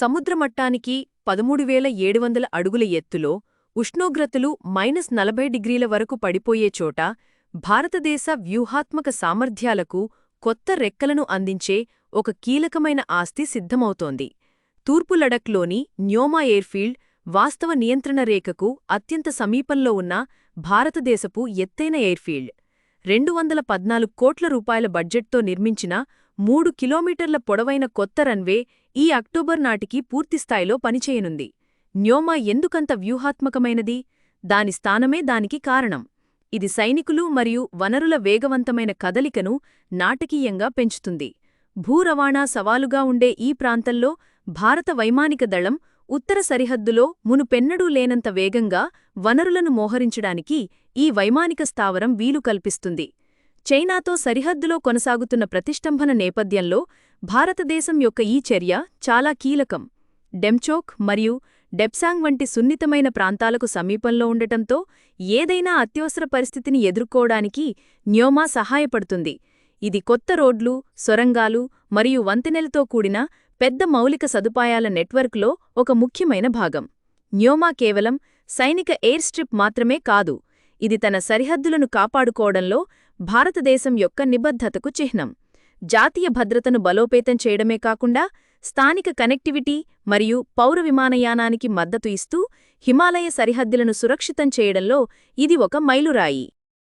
సముద్రమట్టానికి పదమూడు వేల ఏడు వందల అడుగుల ఎత్తులో ఉష్ణోగ్రతలు మైనస్ నలభై డిగ్రీల వరకు పడిపోయే చోట భారతదేశ వ్యూహాత్మక సామర్థ్యాలకు కొత్త రెక్కలను అందించే ఒక కీలకమైన ఆస్తి సిద్ధమవుతోంది. తూర్పు లడక్లోని న్యోమా ఎయిర్ఫీల్డ్ వాస్తవ నియంత్రణ రేఖకు అత్యంత సమీపంలో ఉన్న భారతదేశపు ఎత్తైన ఎయిర్ఫీల్డ్. రెండు వందల పద్నాలుగు కోట్ల రూపాయల బడ్జెట్తో నిర్మించిన మూడు కిలోమీటర్ల పొడవైన కొత్త రన్వే ఈ అక్టోబర్ నాటికి పూర్తిస్థాయిలో పనిచేయనుంది. న్యోమా ఎందుకంత వ్యూహాత్మకమైనది? దాని స్థానమే దానికి కారణం. ఇది సైనికులు మరియు వనరుల వేగవంతమైన కదలికను నాటకీయంగా పెంచుతుంది. భూరవాణా సవాలుగా ఉండే ఈ ప్రాంతంలో భారత వైమానిక దళం ఉత్తర సరిహద్దులో మునుపెన్నడూ లేనంత వేగంగా వనరులను మోహరించడానికి ఈ వైమానిక స్థావరం వీలు కల్పిస్తుంది. చైనాతో సరిహద్దులో కొనసాగుతున్న ప్రతిష్టంభన నేపథ్యంలో భారతదేశం యొక్క ఈ చర్య చాలా కీలకం. డెమ్చోక్ మరియు డెప్సాంగ్ వంటి సున్నితమైన ప్రాంతాలకు సమీపంలో ఉండటంతో ఏదైనా అత్యవసర పరిస్థితిని ఎదుర్కోవడానికి న్యోమా సహాయపడుతుంది. ఇది కొత్త రోడ్లు సొరంగాలు మరియు వంతెనెలతో కూడిన పెద్ద మౌలిక సదుపాయాల నెట్వర్క్లో ఒక ముఖ్యమైన భాగం. న్యోమా కేవలం సైనిక ఎయిర్ స్ట్రిప్ మాత్రమే కాదు ఇది తన సరిహద్దులను కాపాడుకోవడంలో భారతదేశం యొక్క నిబద్ధతకు చిహ్నం. జాతీయ భద్రతను బలోపేతం చేయడమే కాకుండా స్థానిక కనెక్టివిటీ మరియు పౌర విమానయానానికి మద్దతు ఇస్తూ హిమాలయ సరిహద్దులను సురక్షితం చేయడంలో ఇది ఒక మైలురాయి.